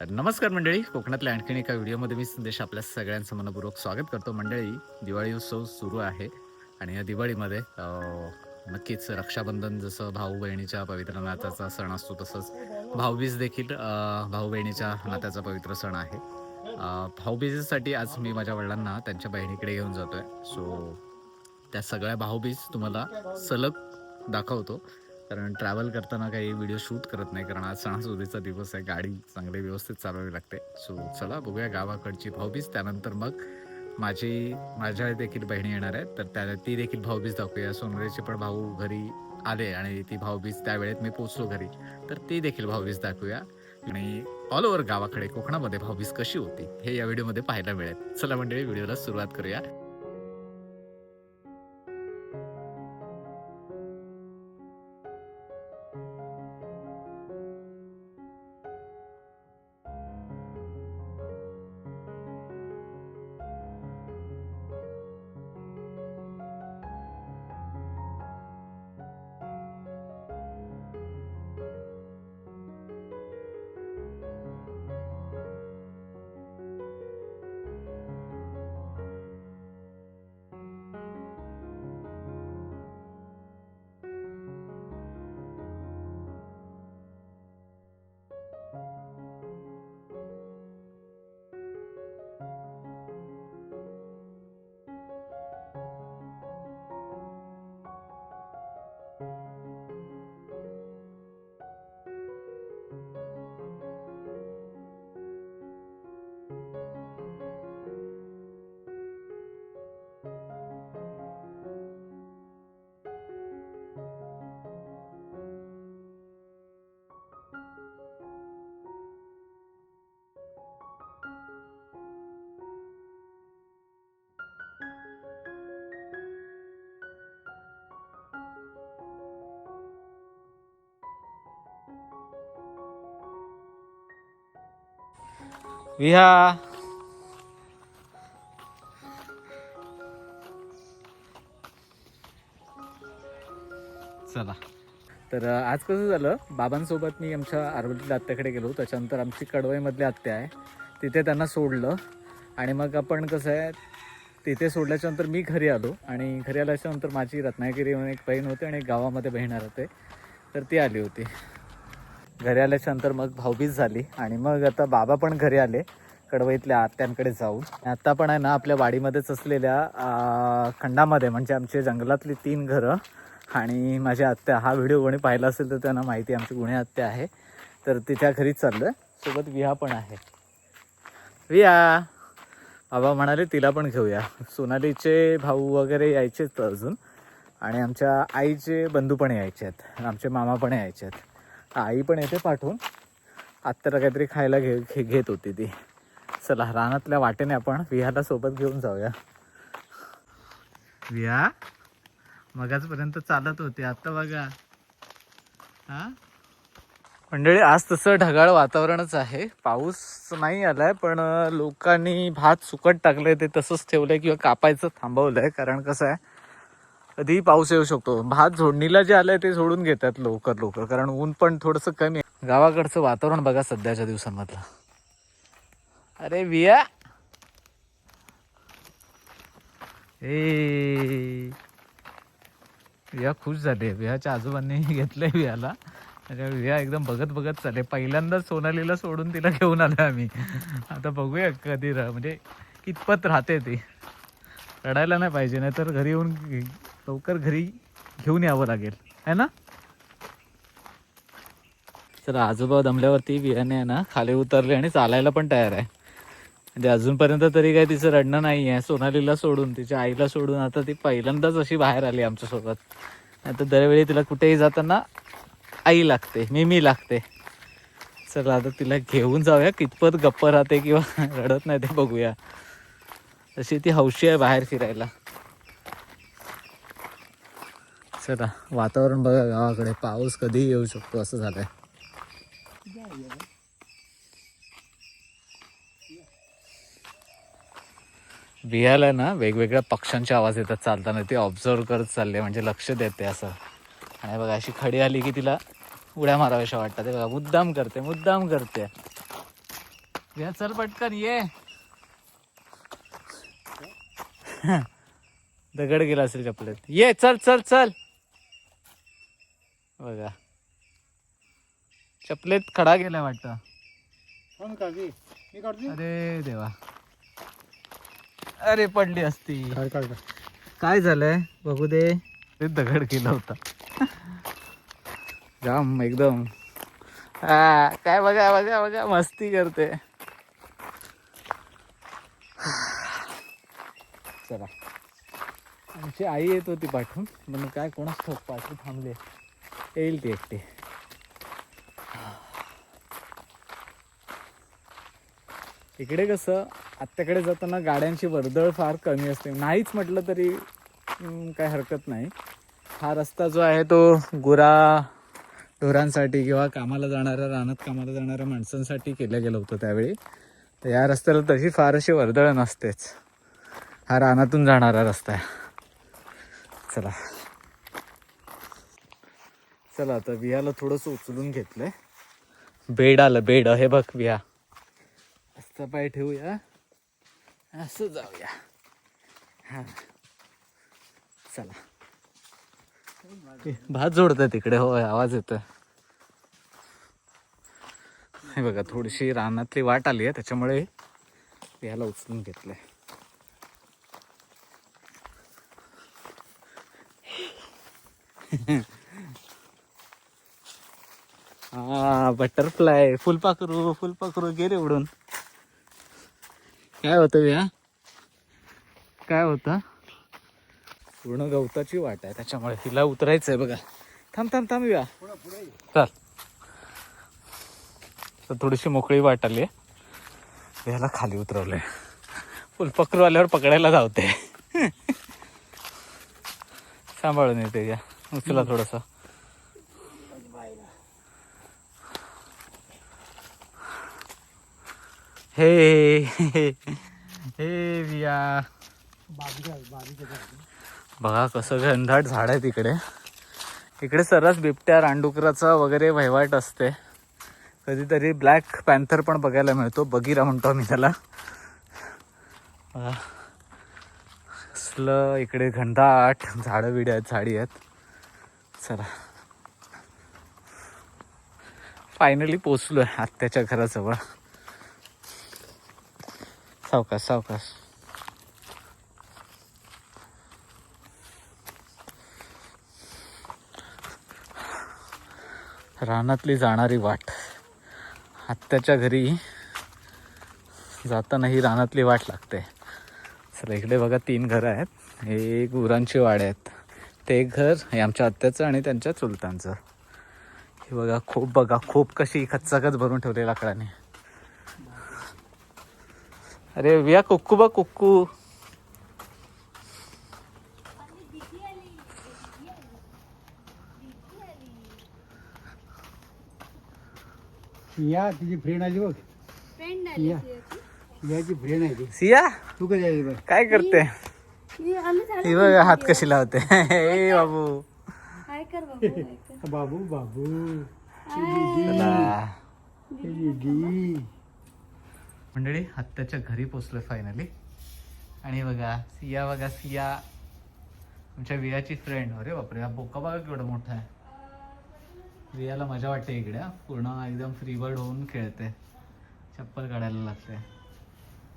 तर नमस्कार मंडळी. कोकणातल्या आणखीन एका व्हिडिओमध्ये मी संदेश आपल्या सगळ्यांचं मनपूर्वक स्वागत करतो. मंडळी दिवाळी उत्सव सुरू आहे आणि या दिवाळीमध्ये नक्कीच रक्षाबंधन जसं भाऊ बहिणीच्या पवित्र नात्याचा सण असतो तसंच भाऊबीज देखील भाऊ बहिणीच्या नात्याचा पवित्र सण आहे. भाऊबीजेसाठी आज मी माझ्या वडिलांना त्यांच्या बहिणीकडे घेऊन जातो आहे सो त्या सगळ्या भाऊबीज तुम्हाला सलग दाखवतो. कारण ट्रॅव्हल करताना काही व्हिडिओ शूट करत नाही कारण आज सणासुदीचा दिवस आहे गाडी चांगली व्यवस्थित चालवावी लागते. सो चला बघूया गावाकडची भाऊबीज. त्यानंतर मग माझी माझ्या देखील बहिणी येणार आहेत तर त्या ती देखील भाऊबीज दाखवूया. सोनरेचे पण भाऊ घरी आले आणि ती भाऊबीज त्यावेळेत मी पोचलो घरी. तर ती देखील भाऊबीज दाखवूया. आणि ऑल ओव्हर गावाकडे कोकणामध्ये भाऊबीज कशी होती हे या व्हिडिओमध्ये पाहायला मिळेल. चला मंडळी व्हिडिओला सुरुवात करूया. विहा. चला. तर आज कसं झालं? बाबांसोबत मी आमच्या आरवलीतल्या आत्याकडे गेलो. त्याच्यानंतर आमची कडवईमधली आत्या आहे. तिथे त्यांना सोडलं. आणि मग आपण कसं आहे तिथे सोडल्याच्यानंतर मी घरी आलो. आणि घरी आल्याच्यानंतर माझी रत्नागिरी म्हणून एक बहीण होती आणि एक गावामध्ये बहीण राहते तर ती आली होती. घरी आल्याच्यानंतर मग भाऊबीज झाली आणि मग आता बाबा पण घरी आले कडवईतल्या आत्यांकडे जाऊन. आत्ता पण आहे ना आपल्या वाडीमध्येच असलेल्या खंडामध्ये म्हणजे आमचे जंगलातली तीन घरं आणि माझ्या आत्या. हा व्हिडिओ कोणी पाहिला असेल तर त्यांना माहिती आमची गुणे आत्या आहे. तर तिच्या घरीच चाललो आहे सोबत विहा पण आहे. विया बाबा म्हणाले तिला पण घेऊया. सोनालीचे भाऊ वगैरे यायचेच अजून. आणि आमच्या आईचे बंधू पण यायचे आहेत आमचे मामा पण यायचे आहेत आई पण येते पाठवून. आत्ताला काहीतरी खायला घे घे घेत होती ती. चला रानातल्या वाटेने आपण विहाला सोबत घेऊन जाऊया. विहा मगाचपर्यंत चालत होते. आत्ता बघा. हा? मंडळी आज तसं ढगाळ वातावरणच आहे. पाऊस नाही आलाय पण लोकांनी भात सुकट टाकलंय ते तसंच ठेवलंय किंवा कापायचं थांबवलंय. कारण कसं आहे कधीही पाऊस येऊ शकतो. भात झोडणीला जे आलंय ते सोडून घेतात लवकर लवकर. कारण ऊन पण थोडंसं कमी आहे. गावाकडचं वातावरण बघा सध्याच्या दिवसांमधलं. अरे विया! ए! विया खुश झाले. वियाच्या आजोबांनी घेतलंय वियाला. त्याच्या विया एकदम बघत बघत चालले. पहिल्यांदाच सोनालीला सोडून तिला घेऊन आलो आम्ही. आता बघूया कधी रा म्हणजे कितपत राहते ती. रडायला नाही पाहिजे नाही तर घरी येऊन लवकर घरी घेऊन यावं लागेल. है ना? तर आजोबा दमल्यावरती बियाणे आहे ना खाली उतरले आणि चालायला पण तयार आहे. म्हणजे अजूनपर्यंत तरी काही तिचं रडणं नाही आहे. सोनालीला सोडून तिच्या आईला सोडून आता ती पहिल्यांदाच अशी बाहेर आली आमच्यासोबत. आता दरवेळी तिला कुठेही जाताना आई लागते मिमी लागते. चला आता तिला घेऊन जाऊया. कितपत गप्प राहते किंवा रडत नाही ते बघूया. तशी ती हौशी आहे बाहेर फिरायला. चला वातावरण बघा गावाकडे पाऊस कधीही येऊ शकतो असं झालंय. बिहायला ना वेगवेगळ्या पक्ष्यांचे आवाज येतात चालताना ते ऑब्झर्व करत चालले म्हणजे लक्ष देते असं. आणि बघा अशी खडी आली की तिला उड्या माराव्याशा वाटतात. ते बघा मुद्दाम करते मुद्दाम करते. या चल पटकन ये. दगड गेला असेल चपलेत. ये चल चल चल. बघा. चपलेत खडा गेला वाटतं. कोण मी अरे देवा. अरे पडली असती. काढ काढ काय झालंय? बघू दे. ते दगड केला होता. जाम एकदम. हा काय बघा बघा बघा मस्ती करते. चला. आमची आई येत होती पाठवून पण काय कोणाच ठोक पाठवून थांबले. येईल ती एकटी इकडे कसं आत्ताकडे जाताना गाड्यांची वर्दळ फार कमी असते नाहीच म्हटलं तरी काही हरकत नाही हा रस्ता जो आहे तो गुरा ढोरांसाठी किंवा कामाला जाणाऱ्या रानात कामाला जाणाऱ्या माणसांसाठी केलं गेलं होतं त्यावेळी तर या रस्त्याला तशी फार अशी वर्दळ नसतेच हा रानातून जाणारा रस्ता आहे चला चला आता विहाला थोडंसं उचलून घेतलंय. बेड आलं बेड. हे बघ विहा. असं पाय ठेवूया. असं जाऊया. हा. चला. भात जोडत तिकडे होय आवाज येतोय. हे बघा थोडीशी रानातली वाट आली आहे त्याच्यामुळे याला उचलून घेतलंय. हा बटरफ्लाय फुलपाखरू फुलपाखरू गेले उडून. काय होतं या काय होतं? पूर्ण गवताची वाट आहे त्याच्यामुळे तिला उतरायचंय बघा. थांब थांब थांब या चल. तर थोडीशी मोकळी वाट आली आहे. याला खाली उतरवलंय. फुलपाखरू आल्यावर पकडायला धावते. सांभाळून येते या उचला थोडंसं. हे हे विया बघा कसं घनदाट झाड आहे तिकडे. इकडे सर्रास बिबट्या रानडुकराचा वगैरे वहिवाट असते. कधीतरी ब्लॅक पॅन्थर पण बघायला मिळतो. बगीरा म्हणतो मी त्याला. असलं इकडे घनदाट झाडं बिडं आहेत झाडी आहेत. चला. फायनली पोचलो आहे आत्याच्या घराजवळ. सावकाश सावकाश रानातली जाणारी वाट. आत्याच्या घरी जाताना ही रानातली वाट लागते. चला इकडे बघा तीन घरं आहेत. हे गुरांची वाडे आहेत. ते एक घर हे आमच्या आत्याचं आणि त्यांच्या चुलतांचं हे बघा खूप बघा खूप कशी खच्चाखच भरून ठेवले लाकडाने. अरे विया कुक्कू बा कुक्कू. या तुझी फ्रेंड आली बघ. फ्रेंड या याची फ्रेंड आहे ती. सिया? तू कधी आली बघ? काय करते? ही बघ हात कशी लावते. ए बाबू. हाय कर बाबू हाय कर. बाबू बाबू. मंडळी हत्याच्या घरी पोचलोय फायनली आणि बघा सिया बघा सिया. आमच्या वियाची फ्रेंड अरे बापरे हा बोका बघा केवढा मोठा आहे. वियाला मजा वाटते इकडे. पूर्ण एकदम फ्री बर्ड होऊन खेळते. चप्पल काढायला लागते.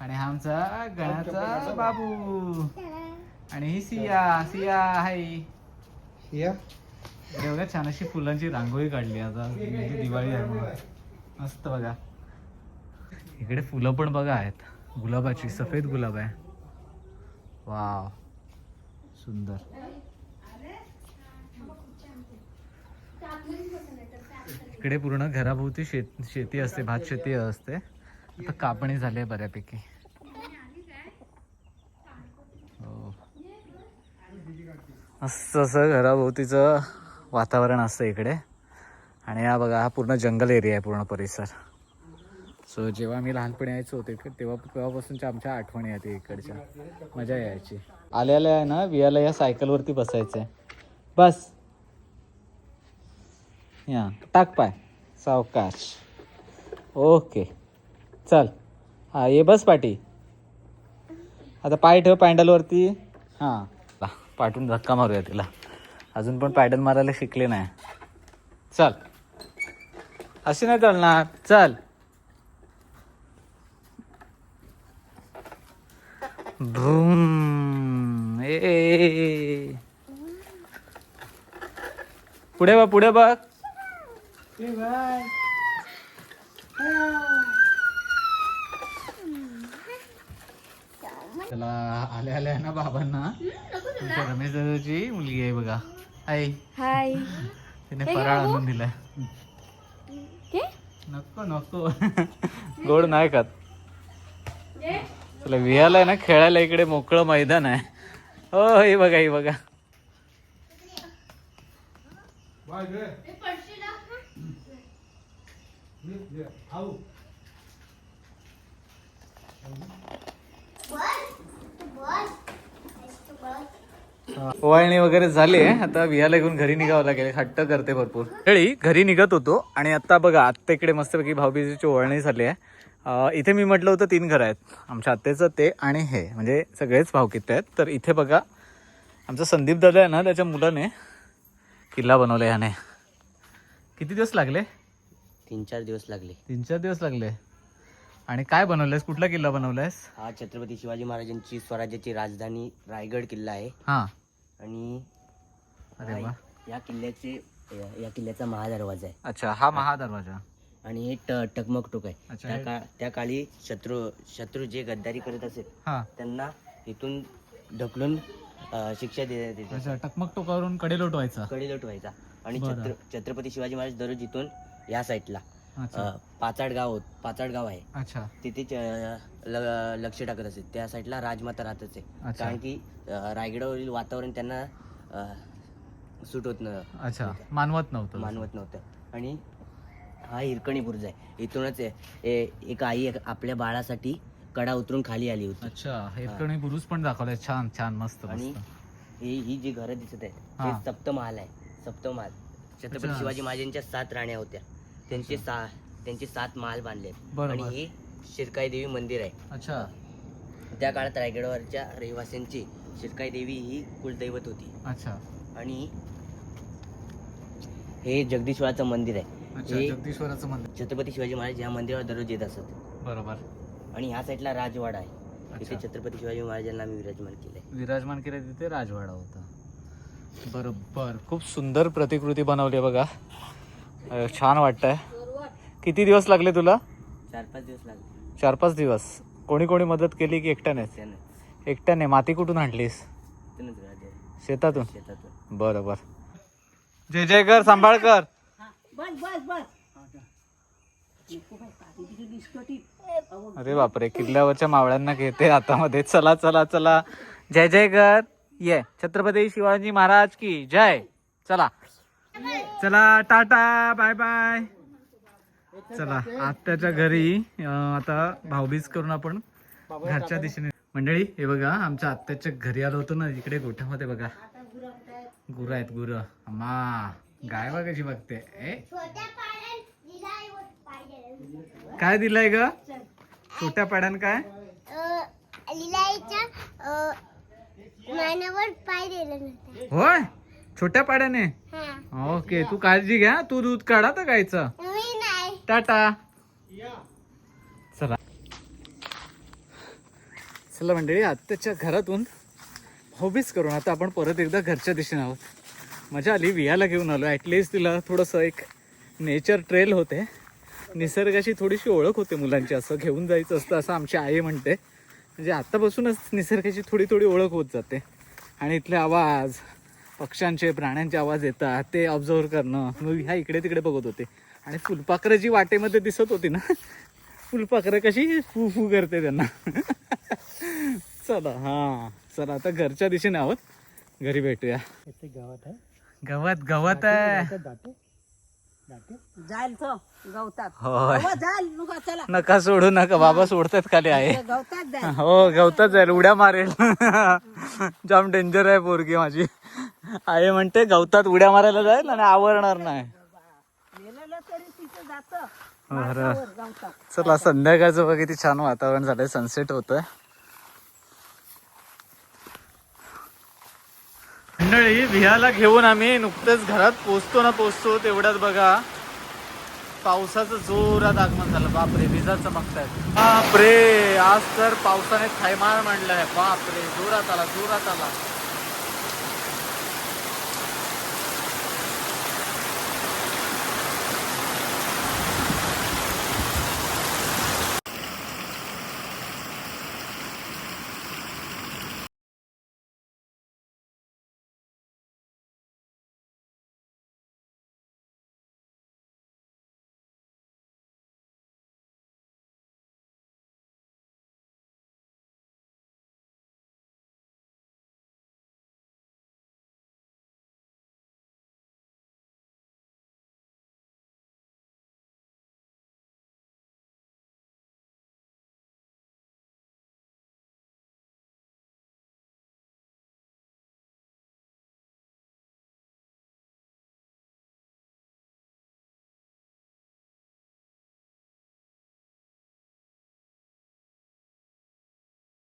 आणि हा आमचा गणाचा बाबू. आणि ही सिया सिया हाय या इकडे बघा छान अशी फुलांची रांगोळी काढली आता. म्हणजे दिवाळी आहे मस्त बघा. इकडे फुलं पण बघा आहेत. गुलाबाची सफेद गुलाब आहे. वाव. सुंदर. इकडे पूर्ण घराभोवती शेत शेती असते भात शेती असते. आता कापणी झाली आहे बऱ्यापैकी. हो. मस्त असं घराभोवतीचं वातावरण असतं इकडे. आणि हा बघा हा पूर्ण जंगल एरिया आहे पूर्ण परिसर. सो जेव्हा मी लहानपणी यायचो होते तेव्हा तेव्हापासूनच्या आमच्या आठवणी आहेत इकडच्या. मजा यायची. आल्याला आहे ना वियाला या सायकलवरती बसायचं आहे बस. या टाक पाय. सावकाश. ओके. चल. हा ये बस पाठी आता पाय ठेव पॅन्डलवरती. हां. पाठून धक्का मारूया तिला. अजून पण पॅडल मारायला शिकले नाही. चल. अशी नाही चालणार. चल. भूम ए, ए, ए. पुढे बघ पुढे बघ. त्याला आल्या आल्या ना बाबांना. आमच्या रमेश दादाची मुलगी आहे बघा. आई हाय. तिने फराळ आणून दिलाय. के? नको नको. गोड नाही खात. तुला विहायला आहे ना खेळायला इकडे मोकळं मैदान आहे. हो हे बघा हे बघा. ओवाळणी वगैरे झाली आहे. आता विहाला घेऊन घरी निघावं लागेल. हट्ट करते भरपूर. वेळी घरी निघत होतो. आणि आता बघा आत्ता इकडे मस्तपैकी भाऊबीजेची ओवाळणी झाली आहे. इथे मी म्हटलं होतं तीन घरं आहेत. आमच्या आत्याचं ते आणि हे. म्हणजे सगळेच भावकीत आहेत. तर इथे बघा आमचा संदीप दादा आहे ना त्याच्या मुलाने किल्ला बनवला याने. किती दिवस लागले? तीन चार दिवस लागले. तीन चार दिवस लागले. आणि काय बनवलंयस? कुठला किल्ला बनवलायस? हा छत्रपती शिवाजी महाराजांची स्वराज्याची राजधानी रायगड किल्ला आहे. हां. आणि अरे वा. या किल्ल्याचे या- किल्ल्याचा महादरवाजा आहे. अच्छा हा महादरवाजा. आणि हे ट टकमक टोक आहे. अच्छा, त्या हे- का त्या काळी शत्रू शत्रू जे गद्दारी करत असेल हां. त्यांना इथून ढकलून अ, शिक्षा देण्यात येते अच्छा टकमक टोकावरून कडे लोटवायचा कडे लोटवायचा आणि बरं. छत्र छत्रपती शिवाजी महाराज दररोज इथून या साईडला अच्छा. अ, पाचाड गाव होत पाचाड गाव आहे. अच्छा. तिथे च- ल- लक्ष टाकत असेल त्या साईडला राजमाता राहतच आहे. अच्छा. कारण की अं, रायगडावरील वातावरण त्यांना सूट होत न अच्छा. मानवत नव्हतं. मानवत नव्हतं. आणि हा हिरकणी बुर्ज आहे. इथूनच आहे. ए- एक आई एक आपल्या बाळासाठी कडा उतरून खाली आली होती. अच्छा. हेरकणी बुरुज पण दाखवलाय. छान छान मस्त आणि मस्त ही ही जी घरं दिसत आहेत हा. ते सप्तमहाल आहे. सप्तमहाल. छत्रपती अच्छा. शिवाजी महाराजांच्या सात राण्या होत्या. त्यांचे सा त्यांचे सात महाल बांधले. बरोबर. आणि हे शिरकाई देवी मंदिर आहे. अच्छा. त्या काळात रायगडवरच्या रहिवाशांची शिरकाई देवी ही कुलदैवत होती. अच्छा. आणि हे जगदीश्वराचं मंदिर आहे. अच्छा हे जगदीश्वराचं मंदिर. छत्रपती शिवाजी महाराज या मंदिरावर दररोज येत असत. बरोबर. आणि ह्या साईडला राजवाडा आहे. तिथे अच्छा. छत्रपती शिवाजी महाराजांना आम्ही विराजमान केलंय. विराजमान केले तिथे राजवाडा होता. बरोबर. खूप सुंदर प्रतिकृती बनवली आहे बघा. अं, छान वाटतंय. किती दिवस लागले तुला? चार पाच दिवस लागले. चार पाच दिवस. कोणी कोणी मदत केली की एकट्याने? त्यानं एकट्याने. माती कुठून आणलीस? त्यानंच शेतातून? शेतातून. बरं बरं जय जय कर सांभाळ कर. अरे बापरे किल्ल्यावरच्या मावळ्यांना घेते हातामध्ये. चला चला चला. जय जय कर. ये. छत्रपती शिवाजी महाराज की. जय. चला. चला टाटा बाय बाय. चला आत्याच्या घरी आता भाऊबीज करून आपण घरच्या दिशेने मंडळी हे बघा आमच्या आत्याच्या घरी आलो होतो ना इकडे गोठ्यामध्ये बघा. गुर आहेत गुर. अम्मा गाय बघायची बघते. ए. काय दिलंय ग? छोट्या पाड्यान काय? लिलाईच्या मानावर पाय दिला नव्हता होय? छोट्या पाड्याने? हा ओके तू काळजी घ्या. तू दूध काढा तर गायचं. टाटा. चला. चला मंडळी आत्याच्या घरातून हॉबीज करून आता आपण परत एकदा घरच्या दिशेने आहोत. मजा आली वियाला घेऊन आलो ॲटलिस्ट तिला थोडंसं एक नेचर ट्रेल होते. निसर्गाची थोडीशी ओळख होते मुलांची. असं घेऊन जायचं असतं असं आमची आई म्हणते. म्हणजे आत्तापासूनच निसर्गाची थोडी थोडी ओळख होत जाते. आणि इथले आवाज पक्ष्यांचे प्राण्यांचे आवाज येतात ते ऑब्झर्व करणं. मग ह्या इकडे तिकडे बघत होते. आणि फुलपाखरं जी वाटेमध्ये दिसत होती ना फुलपाखरं कशी फू फू करते त्यांना. चला हां. चला आता घरच्या दिशेने आहोत. घरी भेटूया. गावात आहे. गवत गवत आहे. जाईल तो गवतात. होय. हो, जाईल. नुका चला. नका सोडू नका बाबा सोडतात खाली आहे. ते गवतात जाईल. हो गवतात जाईल. उड्या मारेल. जाम डेंजर आहे पोरगी माझी. आई म्हणते गवतात उड्या मारायला जाईल आणि आवरणार नाही. गेलेलं तरी तिथे जात. बरं. गवतात. चला संध्याकाळचं बघ किती छान वातावरण झालंय. सनसेट होतंय. मंडळी विहाला घेऊन आम्ही नुकतेच घरात पोचतो ना पोचतो तेवढ्यात बघा. पावसाचं जोरात आगमन झालं. बापरे विजा चमकतायत. बापरे आज तर पावसाने थैमान मांडलाय. बापरे जोरात आला जोरात आला.